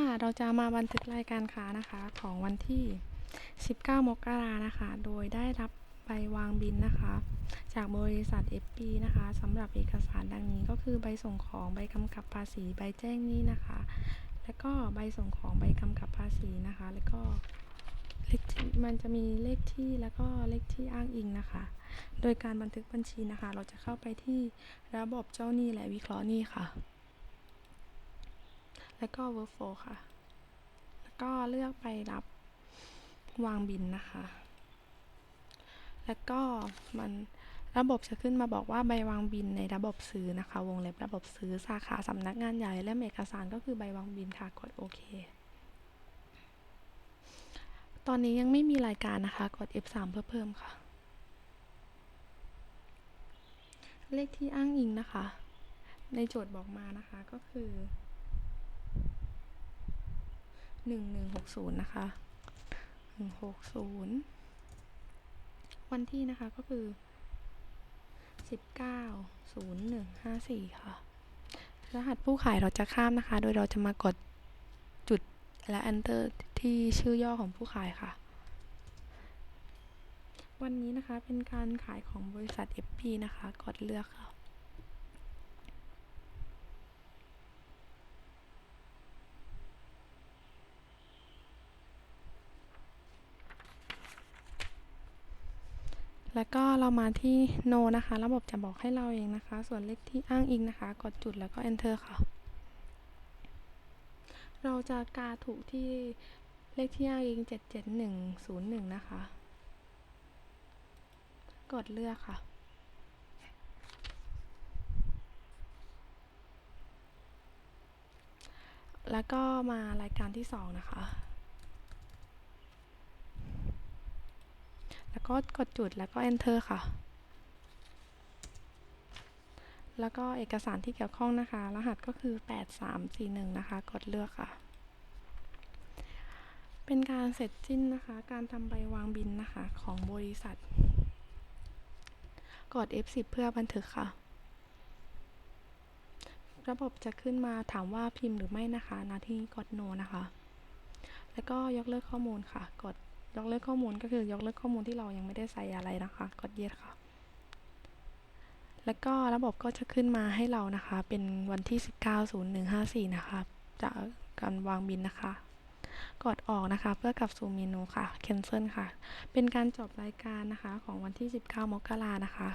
ค่ะเราจะมาบันทึกรายการค้านะคะของวันที่ 19 มกรานะคะ โดยได้รับใบวางบินนะคะ จากบริษัท FP นะคะสำหรับเอกสารดังนี้ก็คือใบส่งของใบกำกับภาษีใบแจ้งหนี้นะคะ แล้วก็ใบส่งของใบกำกับภาษีนะคะ แล้วก็เลขที่มันจะมีเลขที่แล้วก็เลขที่อ้างอิงนะคะ โดยการบันทึกบัญชีนะคะ เราจะเข้าไปที่ระบบเจ้าหนี้และวิเคราะห์หนี้ค่ะ แล้วก็ workflow ค่ะ แล้วก็เลือกไปรับวางบินนะคะ แล้วก็มันระบบจะขึ้นมาบอกว่าใบวางบินในระบบซื้อนะคะ วงเล็บระบบซื้อสาขาสำนักงานใหญ่และเอกสารก็คือใบวางบินค่ะ กดโอเค ตอนนี้ยังไม่มีรายการนะคะ กด F3 เพื่อเพิ่มค่ะ เลขที่อ้างอิงนะคะ ในโจทย์บอกมานะคะก็คือ หนึ่งหนึ่งหกศูนย์นะคะหนึ่งหกศูนย์วันที่นะคะก็คือสิบเก้าศูนย์หนึ่งห้าสี่ค่ะ รหัสผู้ขายเราจะข้ามนะคะ โดยเราจะมากดจุดและ enter ที่ชื่อย่อของผู้ขายค่ะ วันนี้นะคะเป็นการขายของบริษัท FP นะคะ กดเลือกค่ะ แล้วก็เรามาที่ no นะคะ ระบบจะบอกให้เราเองนะคะ ส่วนเลขที่อ้างอิงนะคะ กดจุดแล้วก็ enter ค่ะ เราจะกาถูกที่เลขที่อ้างอิง 77101 นะคะ กดเลือกค่ะแล้วก็มารายการที่ 2 นะคะ แล้ว ก็กดจุดแล้วก็ enter ค่ะ แล้วก็เอกสารที่เกี่ยวข้องนะคะ รหัสก็คือ 8341 นะคะ กดเลือกค่ะ เป็นการเสร็จสิ้นนะคะ การทำใบวางบินนะคะของบริษัท กด F10 เพื่อบันทึกค่ะระบบจะขึ้นมาถามว่าพิมพ์หรือไม่นะคะ นาที่กด no นะคะ แล้วก็ยกเลิกข้อมูลค่ะ กด ยกเลิกข้อมูลก็คือยกเลิกข้อมูลที่เรายังไม่ได้ใส่อะไรนะคะกดยึดค่ะ แล้วก็ระบบก็จะขึ้นมาให้เรานะคะ เป็นวันที่ 190154 นะคะ จากการวางบินนะคะกดออกนะคะ เพื่อกลับสู่เมนูค่ะ cancel ค่ะ เป็นการจบรายการนะคะของวันที่ 19 มกรานะคะ